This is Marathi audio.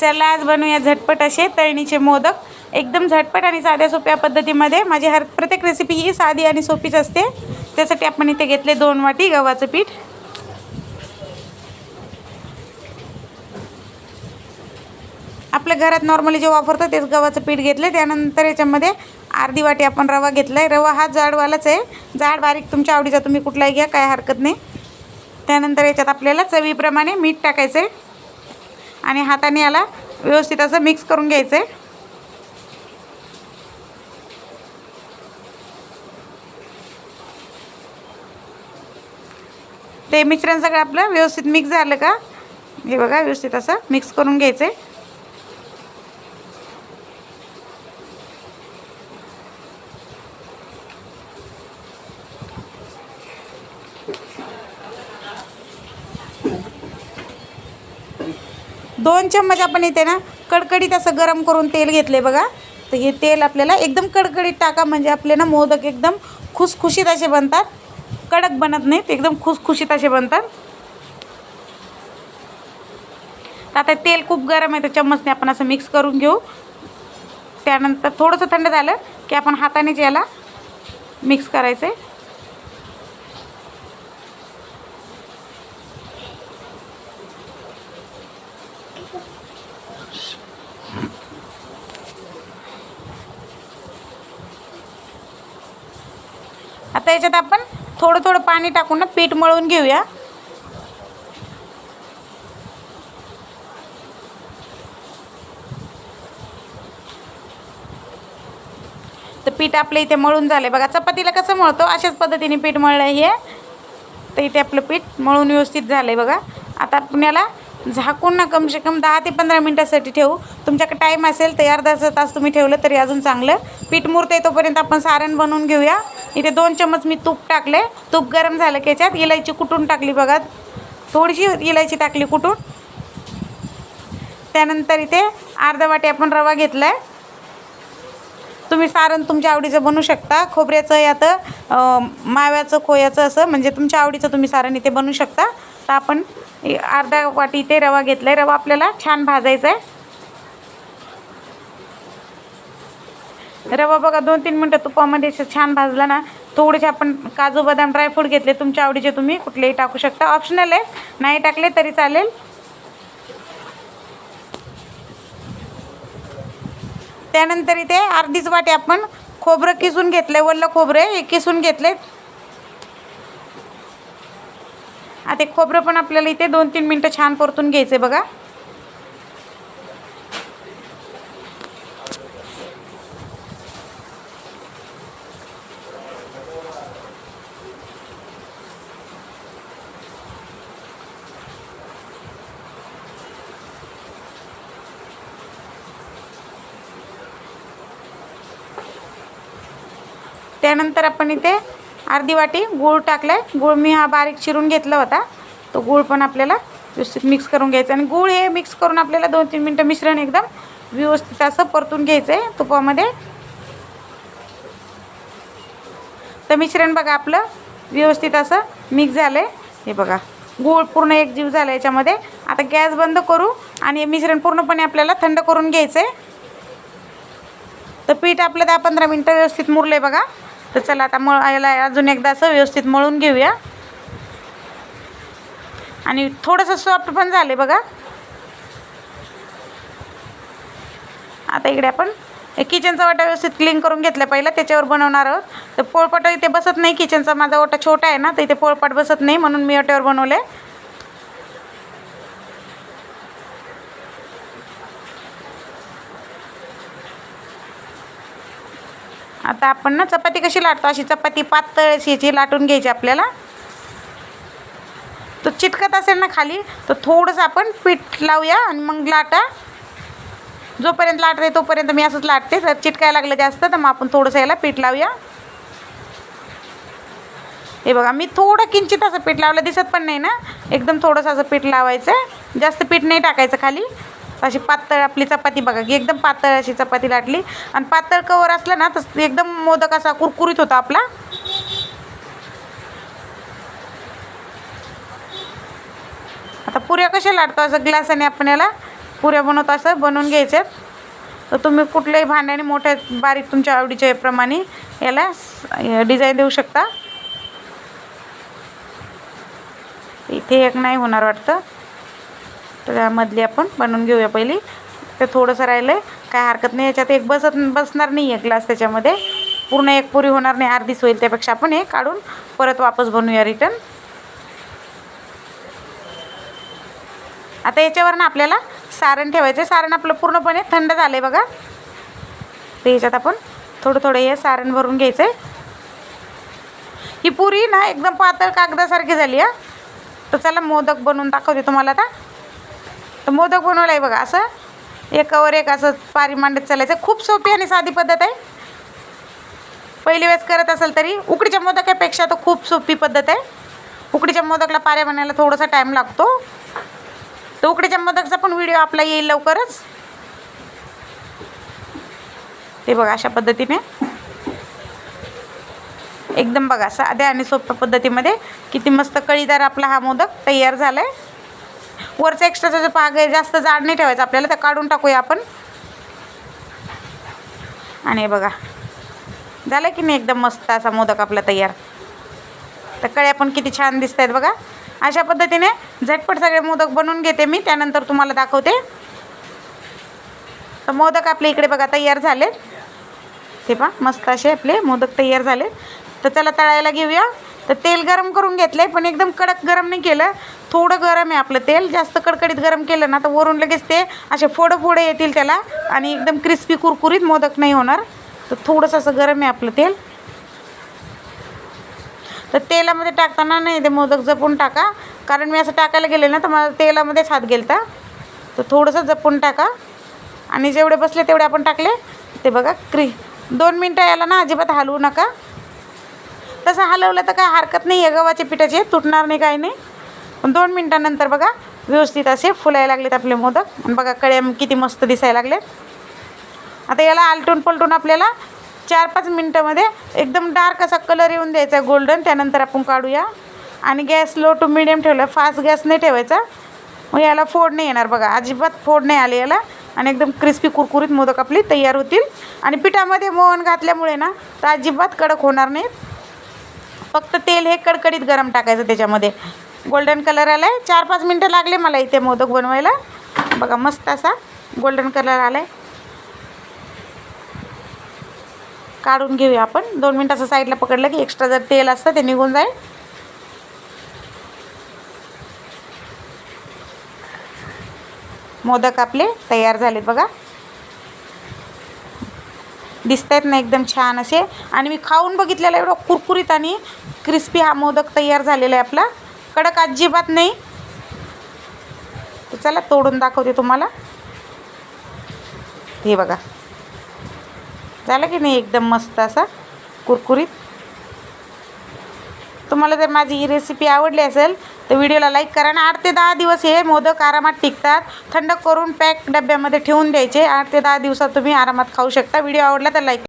चला आज बनवूया झटपट असे तळणीचे मोदक. एकदम झटपट आणि साध्या सोप्या पद्धतीमध्ये. माझी हर प्रत्येक रेसिपी ही साधी आणि सोपीच असते. त्यासाठी आपण इथे घेतले दोन वाटी गव्हाचं पीठ. आपल्या घरात नॉर्मली जे वापरतो तेच गव्हाचं पीठ घेतलं त्यानंतर याच्यामध्ये अर्धी वाटी आपण रवा घेतला आहे रवा हा जाडवालाच आहे. जाड बारीक तुमच्या आवडीचा तुम्ही कुठलाही घ्या काय हरकत नाही. त्यानंतर याच्यात आपल्याला चवीप्रमाणे मीठ टाकायचं आहे आणि हाताने याला व्यवस्थित असं मिक्स करून घ्यायचं आहे ते मिश्रण सगळं आपलं व्यवस्थित मिक्स झालं का? हे बघा व्यवस्थित असं मिक्स करून घ्यायचं आहे दोन चम्मच आपण येते ना कडकडीत असं गरम करून तेल घेतले बघा. तर हे तेल आपल्याला एकदम कडकडीत टाका म्हणजे आपले ना मोदक एकदम खुसखुशीत असे बनतात. कडक बनत नाहीत एकदम खुसखुशीत असे बनतात. तर आता तेल खूप गरम आहे तर चम्मचने आपण असं मिक्स करून घेऊ. त्यानंतर थोडंसं थंड झालं की आपण हातानेच याला मिक्स करायचं आहे आता याच्यात आपण थोडं थोडं पाणी टाकून ना पीठ मळून घेऊया. तर पीठ आपलं इथे मळून झालं बघा चपातीला कसं मळतो? अशाच पद्धतीने पीठ मळलं आहे हे. तर इथे आपलं पीठ मळून व्यवस्थित झालं आहे बघा. आता आपण याला झाकून ना कमसे कम दहा ते पंधरा मिनटासाठी ठेवू. तुमच्याकडे टाईम असेल तर अर्धा तास तुम्ही ठेवलं तरी अजून चांगलं. पीठ मुरतं तोपर्यंत आपण सारण बनवून घेऊया. इथे दोन चमच मी तूप टाकले. तूप गरम झालं की याच्यात इलायची कुटून टाकली बघा. थोडीशी इलायची टाकली कुटून. त्यानंतर इथे अर्धा वाटी आपण रवा घेतला आहे तुम्ही सारण तुमच्या आवडीचं बनवू शकता. खोबऱ्याचं यात माव्याचं खोयाचं असं म्हणजे तुमच्या आवडीचं तुम्ही सारण इथे बनवू शकता. तर आपण अर्धा वाटी इथे रवा घेतला आहे रवा आपल्याला छान भाजायचा आहे रवा बघा दोन तीन मिनटं तुपामध्ये असं छान भाजला ना थोडेसे आपण काजू बदाम ड्रायफ्रूट घेतले तुमच्या आवडीचे तुम्ही कुठलेही टाकू शकता. ऑप्शनल आहे नाही टाकले तरी चालेल. त्यानंतर इथे अर्धीच वाटी आपण खोबरं किसून घेतलंय वल्ल खोबरं हे किसून घेतले आता खोबरं पण आपल्याला इथे दोन तीन मिनटं छान परतून घ्यायचं आहे बघा. त्यानंतर आपण इथे अर्धी वाटी गूळ टाकला आहे गूळ मी हा बारीक चिरून घेतला होता. तो गूळ पण आपल्याला व्यवस्थित मिक्स करून घ्यायचा. आणि गूळ हे मिक्स करून आपल्याला दोन तीन मिनटं मिश्रण एकदम व्यवस्थित असं परतून घ्यायचं आहे तुपामध्ये तर मिश्रण बघा आपलं व्यवस्थित असं मिक्स झालं आहे हे बघा. गूळ पूर्ण एक जीव झाला याच्यामध्ये. आता गॅस बंद करू आणि मिश्रण पूर्णपणे आपल्याला थंड करून घ्यायचं आहे तर पीठ आपलं दहा पंधरा मिनटं व्यवस्थित मुरलं आहे बघा. तर चला आता मळ याला अजून एकदा असं व्यवस्थित मळून घेऊया. आणि थोडंसं सॉफ्ट पण झाले बघा. आता इकडे आपण किचनचा वाटा व्यवस्थित क्लीन करून घेतला पहिला त्याच्यावर बनवणार आहोत. तर पोळपाट इथे बसत नाही. किचनचा माझा ओटा छोटा आहे ना तर इथे पोळपाट बसत नाही म्हणून मी ओट्यावर बनवले आता आपण ना चपाती कशी लाटतो? अशी चपाती पातळ अशी लाटून घ्यायची आपल्याला. तो चिटकत असेल ना खाली तर थोडंसं आपण पीठ लावूया आणि मग लाटा. जोपर्यंत लाटते तोपर्यंत मी असंच लाटते. जर चिटकायला लागलं जास्त तर मग आपण थोडंसं याला पीठ लावूया. हे बघा मी थोडं किंचित असं पीठ लावलं दिसत पण नाही ना. एकदम थोडंसं असं पीठ लावायचं जास्त पीठ नाही टाकायचं खाली. अशी पातळ आपली चपाती बघा की एकदम पातळ अशी चपाती लाटली. आणि पातळ कवर असला ना तर एकदम मोदक असा कुरकुरीत होता आपला. आता पुऱ्या कशा लाटतो? असं ग्लासाने आपण याला पुऱ्या बनवतो असं बनवून घ्यायच्यात तर तुम्ही कुठल्याही भांड्याने मोठ्या बारीक तुमच्या आवडीच्या प्रमाणे याला डिझाईन देऊ शकता. इथे एक नाही होणार वाटतं. त्यामधली आपण बनवून घेऊया पहिली. ते थोडंसं राहिलं आहे काय हरकत नाही याच्यात एक बसत बसणार नाही आहे ग्लास त्याच्यामध्ये. पूर्ण एक पुरी होणार नाही अर्धीच होईल त्यापेक्षा आपण हे काढून परत वापस बनवूया रिटर्न आता याच्यावर ना आपल्याला सारण ठेवायचं आहे सारण आपलं पूर्णपणे थंड झालं आहे बघा. तर याच्यात आपण थोडं थोडं हे सारण भरून घ्यायचं आहे ही पुरी ना एकदम पातळ कागदासारखी झाली आहे तर चला मोदक बनवून दाखवते तुम्हाला आता. तर मोदक बनवलं आहे बघा असं. एकावर एक असं पारी मांडत चालायचं. खूप सोपी आणि साधी पद्धत आहे. पहिली वेळेस करत असेल तरी उकडीच्या मोदकापेक्षा तर खूप सोपी पद्धत आहे. उकडीच्या मोदकला पाऱ्या बनायला थोडासा टाईम लागतो. तर उकडीच्या मोदकचा पण व्हिडिओ आपला येईल लवकरच. ते बघा अशा पद्धतीने. एकदम बघा साध्या आणि सोप्या पद्धतीमध्ये किती मस्त कळीदार आपला हा मोदक तयार झाला आहे वरचा एक्स्ट्राचा जो पाग आहे जास्त जाड नाही ठेवायचा आपल्याला तर काढून टाकूया आपण. आणि बघा. झालं की नाही एकदम मस्त असा मोदक आपला तयार. तर कळ्या पण किती छान दिसत आहेत बघा. अशा पद्धतीने झटपट सगळे मोदक बनवून घेते मी त्यानंतर तुम्हाला दाखवते. तर मोदक आपल्या इकडे बघा तयार झाले ते पहा मस्त असे आपले मोदक तयार झाले तर त्याला तळायला घेऊया. तर तेल गरम करून घेतलं आहे पण एकदम कडक गरम नाही केलं. थोडं गरम आहे आपलं तेल जास्त कडकडीत गरम केलं ना तर वरून लगेच ते असे फोडं फोडं येतील त्याला आणि एकदम क्रिस्पी कुरकुरीत मोदक नाही होणार. तर थोडंसं असं गरम आहे आपलं तेल. तर तेलामध्ये टाकताना नाही ते मोदक जपून टाका. कारण मी असं टाकायला गेले ना तर मला तेलामध्येच हात गेलता. तर थोडंसं जपून टाका. आणि जेवढे बसले तेवढे आपण टाकले. ते बघा क्री. दोन मिनटं याला ना अजिबात हलवू नका. तसं हलवलं तर काय हरकत नाही आहे गव्हाच्या पिठाचे तुटणार नाही काही नाही. दोन मिनटानंतर बघा व्यवस्थित असे फुलायला लागलेत आपले मोदक. आणि बघा कळ्या किती मस्त दिसायला लागले आता याला आलटून पलटून आपल्याला चार पाच मिनटामध्ये एकदम डार्क असा कलर येऊन द्यायचा गोल्डन त्यानंतर आपण काढूया. आणि गॅस लो टू मिडियम ठेवला. फास्ट गॅस नाही ठेवायचा. मग याला फोड नाही येणार बघा. अजिबात फोड नाही आले याला. आणि एकदम क्रिस्पी कुरकुरीत मोदक आपली तयार होतील. आणि पिठामध्ये मोहन घातल्यामुळे ना तर अजिबात कडक होणार नाहीत. फक्त तेल हे कडकडीत गरम टाकायचं त्याच्यामध्ये. गोल्डन कलर आला आहे चार पाच मिनटं लागले मला इथे मोदक बनवायला. बघा मस्त असा गोल्डन कलर आला आहे काढून घेऊया आपण. दोन मिनटाचं साईडला पकडलं की एक्स्ट्रा जर तेल असतं ते निघून जाईल. मोदक आपले तयार झालेत बघा. दिसत आहेत ना एकदम छान असे. आणि मी खाऊन बघितलेला एवढं कुरकुरीत आणि क्रिस्पी हा मोदक तयार झालेला आहे आपला. कडक अजिबात नाही. तर चला तोडून दाखवते तुम्हाला. हे बघा. झालं की नाही एकदम मस्त असा कुरकुरीत? तुम्हाला जर माझी ही रेसिपी आवडली असेल तर व्हिडिओला लाईक करा आणि आठ ते दहा दिवस हे मोदक आरामात टिकतात. थंड करून पॅक डब्यामध्ये ठेवून द्यायचे. आठ ते दहा दिवसात तुम्ही आरामात खाऊ शकता. व्हिडिओ आवडला तर लाईक